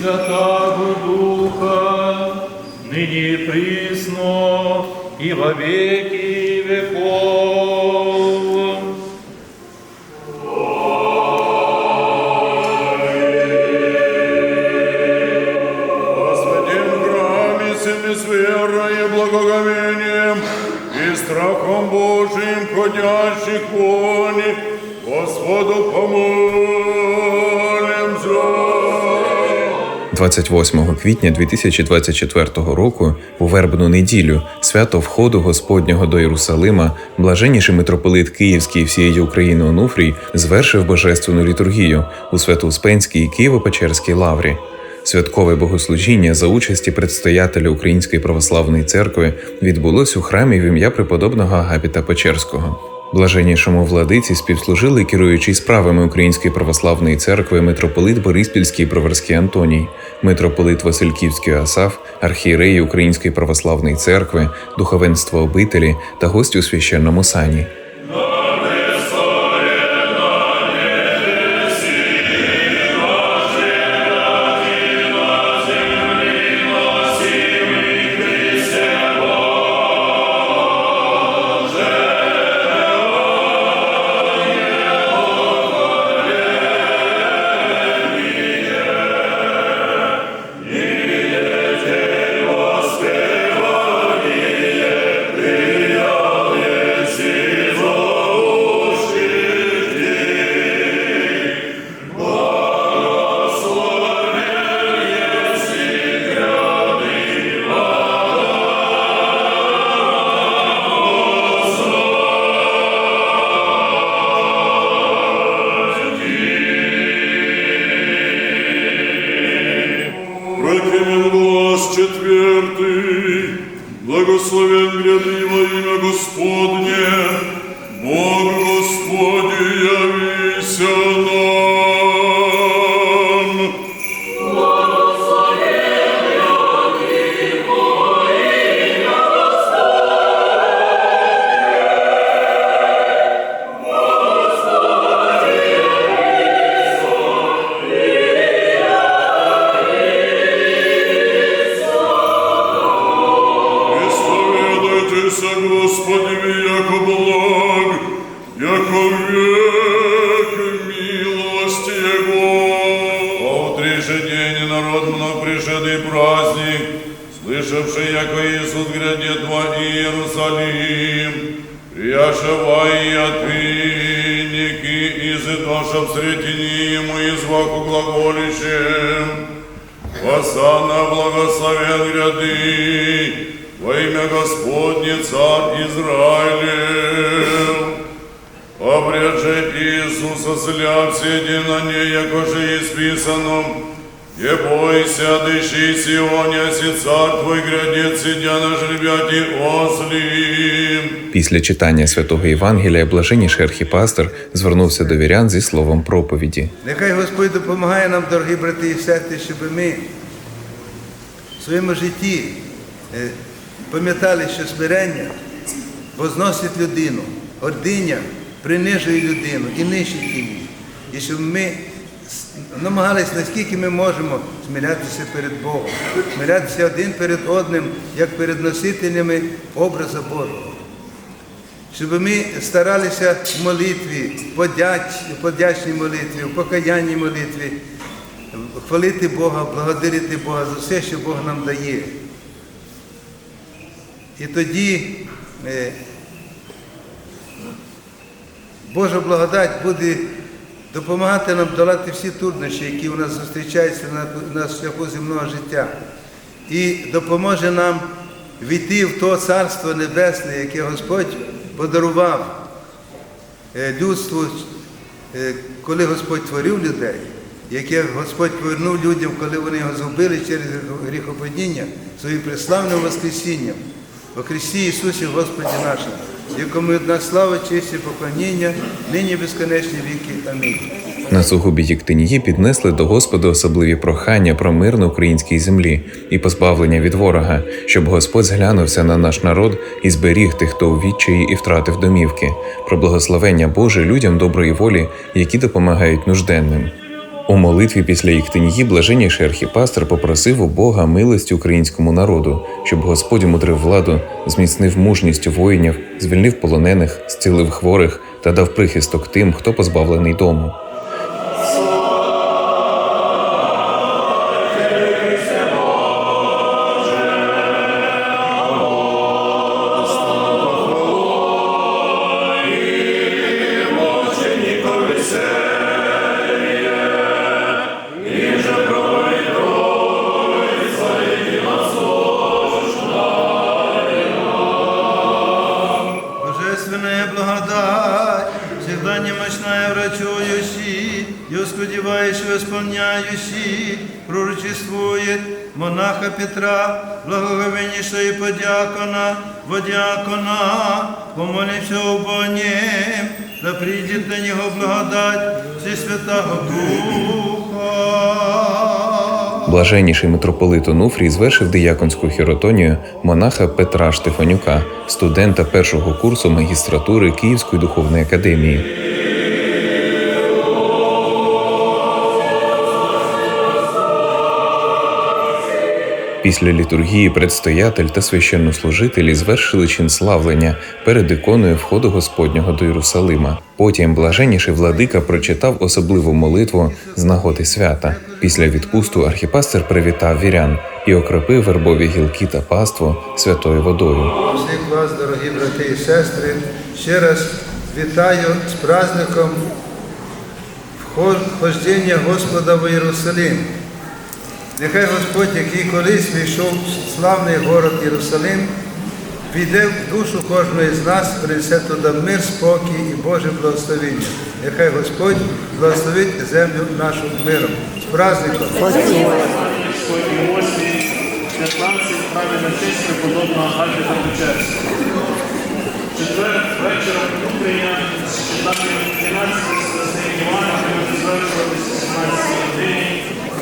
Святого Духа, ныне присно и во веки веков. И благоговением и страхом Божиим ходящих вони, 28 квітня 2024 року, у вербну неділю, свято входу Господнього до Єрусалима, блаженніший митрополит Київський всієї України Онуфрій звершив божественну літургію у Свято-Успенській Києво-Печерській лаврі. Святкове богослужіння за участі предстоятеля Української православної церкви відбулось у храмі в ім'я преподобного Агапіта Печерського. Блаженнішому владиці співслужили керуючий справами Української православної церкви митрополит Бориспільський Броварський Антоній, митрополит Васильківський Асав, архієреї Української православної церкви, духовенство обителі та гості у священному сані. Благословен гряды во имя Господне, Бог Господи Исповедайтеся, Господи, яко благ, яко век милости Его. А утре же день народ много пришедший праздник, слышавший, яко Иисус грядет во Иерусалим, прияшева и отвинники, и зытоша в сретени ему и зваку глаголищем. Осанна благословен гряды, во имя Господне Царь Израилев. Обряд же Иисуса сля все на ней, яко же исписано, Не бойся, дыши Сионе, си царь твой грядет, сидя на жребяти ослим. Після читання святого Євангелія блаженніший архіпастер звернувся до вірян зі словом проповіді. Нехай Господь допомагає нам, дорогі брати і сестри, щоб ми в своєму житті е, пам'ятали, що смирення возносить людину, гординя принижує людину і нищить її. І щоб ми намагалися, наскільки ми можемо смирятися перед Богом, смирятися один перед одним, як перед носителями образу Божого щоб ми старалися в молитві, подяч, подячній молитві, в покаянній молитві, хвалити Бога, благодарити Бога за все, що Бог нам дає. І тоді е, Божа благодать буде допомагати нам долати всі труднощі, які у нас зустрічаються на, шляху земного життя. І допоможе нам війти в то Царство Небесне, яке Господь подарував е, людству, е, коли Господь творив людей, яке Господь повернув людям, коли вони його згубили через гріхопадіння своїм преславним Воскресінням. Во Христі Ісусі Господі нашому, якому одна слава, честь і поклоніння, нині безконечні віки. Амінь. На сугубі Єктинії піднесли до Господа особливі прохання про мир на українській землі і позбавлення від ворога, щоб Господь зглянувся на наш народ і зберіг тих, хто у відчаї і втратив домівки, про благословення Боже людям доброї волі, які допомагають нужденним. У молитві після Єктинії блаженніший архіпастер попросив у Бога милості українському народу, щоб Господь мудрив владу, зміцнив мужність воїнів, звільнив полонених, зцілив хворих та дав прихисток тим, хто позбавлений дому. Ускудевающий исполняющий, пророчествует монаха Петра, благоговеннейшего подьякона, водиакона, помолився обо нем, да придет на него благодать Всесвятого Духа. Блаженніший митрополит Онуфрій звершив дияконську хіротонію монаха Петра Штефанюка, студента першого курсу магістратури Київської духовної академії. Після літургії предстоятель та священнослужителі звершили чин славлення перед іконою входу Господнього до Єрусалима. Потім блаженніший владика прочитав особливу молитву з нагоди свята. Після відпусту архіпастер привітав вірян і окропив вербові гілки та паству святою водою. Всіх вас, дорогі брати і сестри, ще раз вітаю з праздником вхождення Господа в Єрусалим. Нехай Господь, який колись війшов в славний город Єрусалим, війде в душу кожної з нас, принесе туди мир, спокій і Боже благословення. Нехай Господь благословить землю нашу миром. З праздником! Сьогодні 15 правильно честь преподобного Альфі Четвер вечором утрення, читання 12 Святий Івана, ми